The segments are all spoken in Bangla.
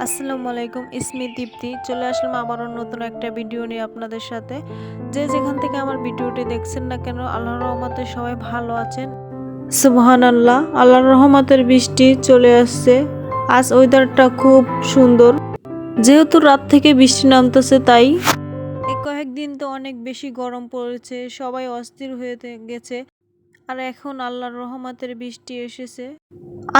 আসসালামু আলাইকুম ইসমি দীপ্তি। চলে আসলাম আবারও নতুন একটা ভিডিও নিয়ে আপনাদের সাথে। যে যেখান থেকে আমার ভিডিওটি দেখছেন না কেন, আল্লাহর রহমতে সবাই ভালো আছেন। সুবহান আল্লাহ আল্লাহর রহমতের বৃষ্টি চলে আসছে। আজ ওয়েদারটা খুব সুন্দর। যেহেতু রাত থেকে বৃষ্টি নামতেছে, তাই কয়েকদিন তো অনেক বেশি গরম পড়েছে, সবাই অস্থির হয়ে গেছে। আর এখন আল্লাহর রহমতের বৃষ্টি এসেছে।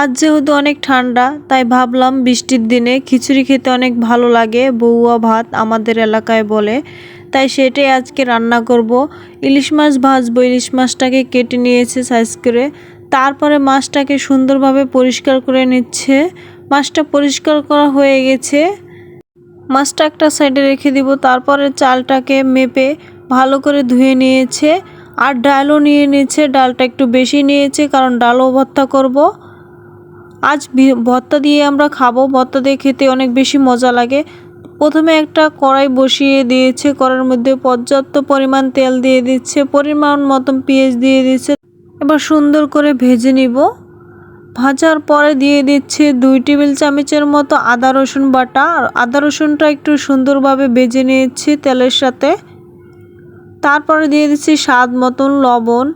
আজ যেহেতু অনেক ঠান্ডা, তাই ভাবলাম বৃষ্টির দিনে খিচুড়ি খেতে অনেক ভালো লাগে, বউয়া ভাত আমাদের এলাকায় বলে। তাই সেটাই আজকে রান্না করব। ইলিশ মাছ ভাজবো, ইলিশ মাছটাকে কেটে নিয়েছে সাইজ করে। তারপরে মাছটাকে সুন্দরভাবে পরিষ্কার করে নিচ্ছে। মাছটা পরিষ্কার করা হয়ে গেছে। মাছটা একটা সাইডে রেখে দিব, তারপরে চালটাকে মেপে ভালো করে ধুয়ে নিয়েছে। আর ডালও নিয়ে নিয়েছে ডালটা একটু বেশি নিয়েছে, কারণ ডালও ভর্তা করব। আজ ভর্তা দিয়ে আমরা খাব, ভর্তা দিয়ে খেতে অনেক বেশি মজা লাগে। প্রথমে একটা কড়াই বসিয়ে দিয়েছে, কড়াইয়ের মধ্যে পর্যাপ্ত পরিমাণ তেল দিয়ে দিচ্ছে, পরিমাণ মতন পেঁয়াজ দিয়ে দিচ্ছে। এবার সুন্দর করে ভেজে নিব। ভাজার পরে দিয়ে দিচ্ছে দুই টেবিল চামচের মতো আদা রসুন বাটা। আর আদা রসুনটা একটু সুন্দরভাবে ভেজে নিয়েছি তেলের সাথে। তারপরে দিয়ে দিচ্ছি স্বাদ মতন লবণ।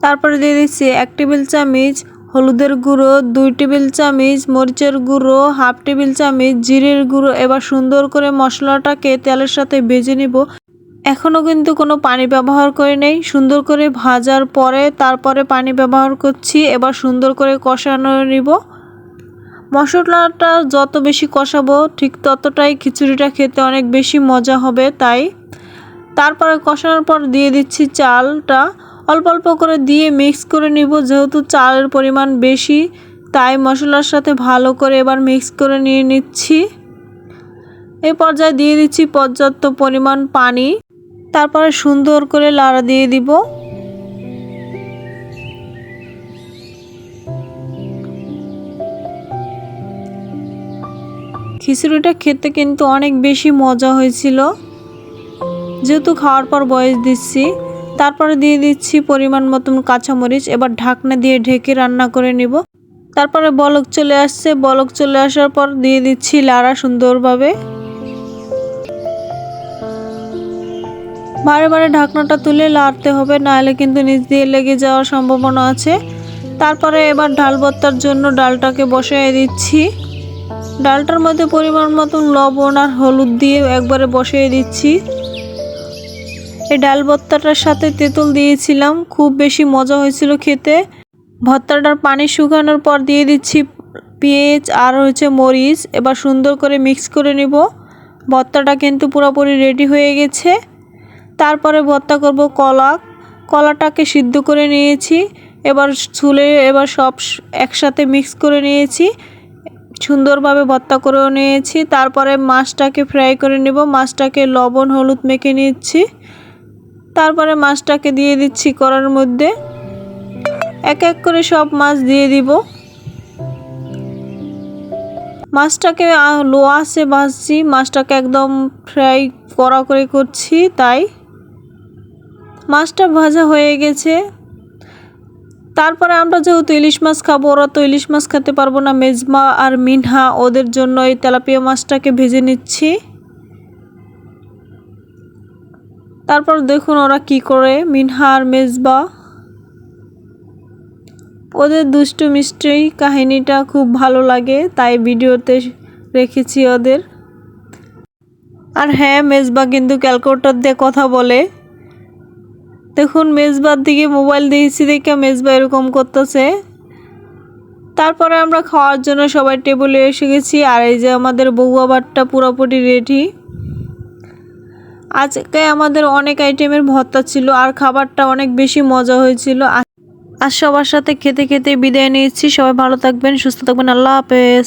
তারপরে দিয়ে দিচ্ছি এক টেবিল চামচ হলুদের গুঁড়ো, দুই টেবিল চামচ মরিচের গুঁড়ো, হাফ টেবিল চামচ জিরের গুঁড়ো। এবার সুন্দর করে মশলাটাকে তেলের সাথে ভেজে নিব। এখনও কিন্তু কোনো পানি ব্যবহার করে নেই। সুন্দর করে ভাজার পরে তারপরে পানি ব্যবহার করছি। এবার সুন্দর করে কষানো নিব। মশলাটা যত বেশি কষাবো, ঠিক ততটাই খিচুড়িটা খেতে অনেক বেশি মজা হবে, তাই তারপরে কষানোর পর দিয়ে দিচ্ছি চালটা। অল্প অল্প করে দিয়ে মিক্স করে নিব, যেহেতু চালের পরিমাণ বেশি, তাই মশলার সাথে ভালো করে এবার মিক্স করে নিয়ে নিচ্ছি। এই পর্যায়ে দিয়ে দিচ্ছি পর্যাপ্ত পরিমাণ পানি। তারপরে সুন্দর করে লাড়া দিয়ে দিব। খিচুড়িটা খেতে কিন্তু অনেক বেশি মজা হয়েছিল। যেহেতু খাওয়ার পর বয়স দিচ্ছি, তারপরে দিয়ে দিচ্ছি পরিমাণ মতন কাঁচামরিচ, এবার ঢাকনা দিয়ে ঢেকে রান্না করে নিব। তারপরে বলক চলে আসছে, বলক চলে আসার পর দিয়ে দিচ্ছি লাড়া সুন্দরভাবে। বারে বারে ঢাকনাটা তুলে লাড়তে হবে, নাহলে কিন্তু নিচ দিয়ে লেগে যাওয়ার সম্ভাবনা আছে। তারপরে এবার ডাল ভর্তার জন্য ডালটাকে বসাই দিচ্ছি। ডালটার মধ্যে পরিমাণ মতন লবণ আর হলুদ দিয়ে একবারে বসিয়ে দিচ্ছি। এই ডাল ভর্তাটার সাথে তেঁতুল দিয়েছিলাম। খুব বেশি মজা হয়েছিল খেতে। ভর্তাটার পানি শুকানোর পর দিয়ে দিচ্ছি পেঁয়াজ আর হচ্ছে মরিচ। এবার সুন্দর করে মিক্স করে নিব। ভর্তাটা কিন্তু পুরোপুরি রেডি হয়ে গেছে। তারপরে ভর্তা করব কলা। কলাটাকে সিদ্ধ করে নিয়েছি। এবার ছুলে এবার সব একসাথে মিক্স করে নিয়েছি। সুন্দরভাবে ভর্তা করেও নিয়েছি। তারপরে মাছটাকে ফ্রাই করে নেব। মাছটাকে লবণ, হলুদ মেখে নিচ্ছি। তারপরে মাছটাকে দিয়ে দিচ্ছি কড়ার মধ্যে। এক এক করে সব মাছ দিয়ে দিব। মাছটাকে লো আছে ভাজছি, মাছটাকে একদম ফ্রাই কড়া করে করছি তাই। মাছটা ভাজা হয়ে গেছে। তারপরে আমরা যেহেতু ইলিশ মাছ খাব, ওরা তো ইলিশ মাছ খেতে পারব না। মেজমা আর মিনহা ওদের জন্য এই তেলাপিয়া মাছটাকে ভেজে নিচ্ছি। তারপর দেখুন ওরা কি করে। মিনহার, মেজবা। ওদের দুষ্টু মিষ্টি কাহিনীটা খুব ভালো লাগে, তাই ভিডিওতে রেখেছি ওদের। আর হ্যাঁ মেজবা কিন্তু ক্যালকুলেটর দিয়ে কথা বলে। দেখুন, মেজবার দিকে মোবাইল দিয়েছি দেখে মেজবা এরকম করতেছে। তারপরে আমরা খাওয়ার জন্য সবাই টেবিলে এসে গেছি, আর এই যে আমাদের বউ আবারটা পুরোপুরি রেডি আজকে আমাদের অনেক আইটেমের ভর্তা ছিল আর খাবারটা অনেক বেশি মজা হয়েছিল। আর সবার সাথে খেতে খেতে বিদায় নিয়েছি সবাই ভালো থাকবেন, সুস্থ থাকবেন। আল্লাহ হাফেজ।